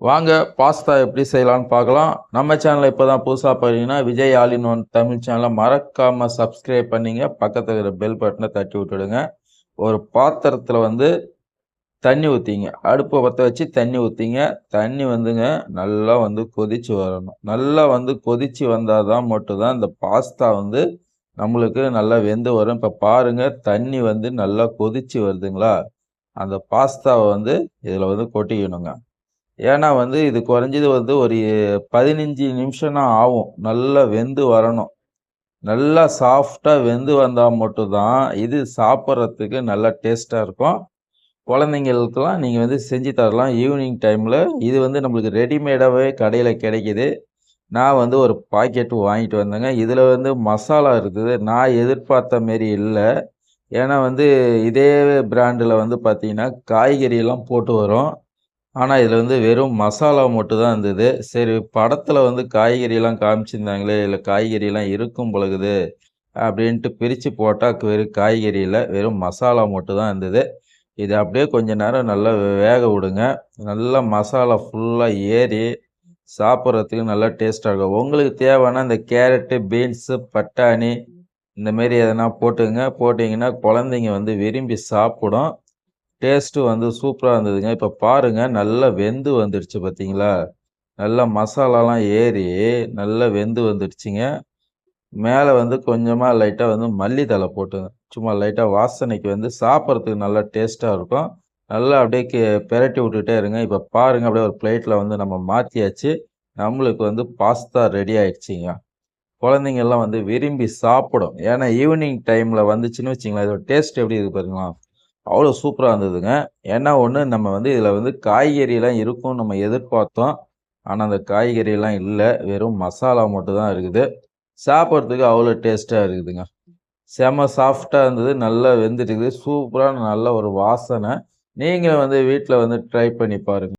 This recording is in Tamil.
வாங்க பாஸ்தா எப்படி செய்யலாம்னு பார்க்கலாம். நம்ம சேனலை இப்போ தான் புதுசாக பார்த்தீங்கன்னா விஜய் ஆலின் ஒன் தமிழ் சேனலை மறக்காமல் சப்ஸ்கிரைப் பண்ணிங்க. பக்கத்தில் இருக்கிற பெல் பட்டனை தட்டி விட்டுடுங்க. ஒரு பாத்திரத்தில் வந்து தண்ணி ஊற்றிங்க அடுப்பை பற்ற வச்சு தண்ணி ஊற்றிங்க தண்ணி வந்துங்க நல்லா வந்து கொதிச்சு வரணும். நல்லா வந்து கொதிச்சு வந்தால் தான் மட்டும்தான் இந்த பாஸ்தா வந்து நம்மளுக்கு நல்லா வெந்து வரும். இப்போ பாருங்கள் தண்ணி வந்து நல்லா கொதிச்சு வருதுங்களா? அந்த பாஸ்தாவை வந்து இதில் வந்து கொட்டிக்கணுங்க. ஏன்னா வந்து இது குறைஞ்சது வந்து ஒரு பதினஞ்சு நிமிஷம்னா ஆகும். நல்லா வெந்து வரணும். நல்லா சாஃப்டாக வெந்து வந்தால் மட்டும்தான் இது சாப்பிட்றதுக்கு நல்லா டேஸ்ட்டாக இருக்கும். குழந்தைங்களுக்கெல்லாம் நீங்கள் வந்து செஞ்சு தரலாம். ஈவினிங் டைமில் இது வந்து நம்மளுக்கு ரெடிமேடாகவே கடையில் கிடைக்கிது. நான் வந்து ஒரு பாக்கெட்டு வாங்கிட்டு வந்தேங்க. இதில் வந்து மசாலா இருக்குது. நான் எதிர்பார்த்த மாரி இல்லை. ஏன்னா வந்து இதே பிராண்டில் வந்து பார்த்திங்கன்னா காய்கறியெல்லாம் போட்டு வரும். ஆனால் இதில் வந்து வெறும் மசாலா மட்டும் தான் இருந்தது. சரி படத்தில் வந்து காய்கறியெல்லாம் காமிச்சிருந்தாங்களே இல்லை காய்கறியெல்லாம் இருக்கும் பொழுது அப்படின்ட்டு பிரித்து போட்டால் வெறும் காய்கறியில் வெறும் மசாலா மட்டும் தான் இருந்தது. இது அப்படியே கொஞ்ச நேரம் நல்லா வேக விடுங்க. நல்லா மசாலா ஃபுல்லாக ஏறி சாப்பிட்றதுக்கு நல்லா டேஸ்ட்டாக இருக்கும். உங்களுக்கு தேவைன்னா இந்த கேரட்டு பீன்ஸு பட்டாணி இந்தமாரி எதனா போட்டுங்க. போட்டிங்கன்னா குழந்தைங்க வந்து விரும்பி சாப்பிடும். டேஸ்ட்டு வந்து சூப்பராக இருந்ததுங்க. இப்போ பாருங்கள் நல்லா வெந்து வந்துடுச்சு பார்த்தீங்களா நல்லா மசாலாலாம் ஏறி நல்லா வெந்து வந்துடுச்சுங்க. மேலே வந்து கொஞ்சமாக லைட்டாக வந்து மல்லித்தலை போட்டுங்க. சும்மா லைட்டாக வாசனைக்கு வந்து சாப்பிட்றதுக்கு நல்லா டேஸ்ட்டாக இருக்கும். நல்லா அப்படியே கே பெரட்டி விட்டுட்டே இருங்க. இப்போ பாருங்கள் அப்படியே ஒரு பிளேட்டில் வந்து நம்ம மாற்றியாச்சு நம்மளுக்கு வந்து பாஸ்தா ரெடி ஆயிடுச்சிங்க. குழந்தைங்கள்லாம் வந்து விரும்பி சாப்பிடும். ஏன்னா ஈவினிங் டைமில் வந்துச்சுன்னு வச்சிங்களேன் இதோட டேஸ்ட் எப்படி இருக்குது பாருங்களா அவ்வளோ சூப்பராக இருந்ததுங்க. ஏன்னா ஒன்று நம்ம வந்து இதில் வந்து காய்கறியெல்லாம் இருக்கும் நம்ம எதிர்பார்த்தோம். ஆனால் அந்த காய்கறியெல்லாம் இல்லை. வெறும் மசாலா மட்டும் தான் இருக்குது. சாப்பிட்றதுக்கு அவ்வளோ டேஸ்ட்டாக இருக்குதுங்க. செம சாஃப்டாக இருந்தது. நல்லா வெந்துட்டு இருக்குது சூப்பரான நல்ல ஒரு வாசனை. நீங்களும் வந்து வீட்டில் வந்து ட்ரை பண்ணி பாருங்கள்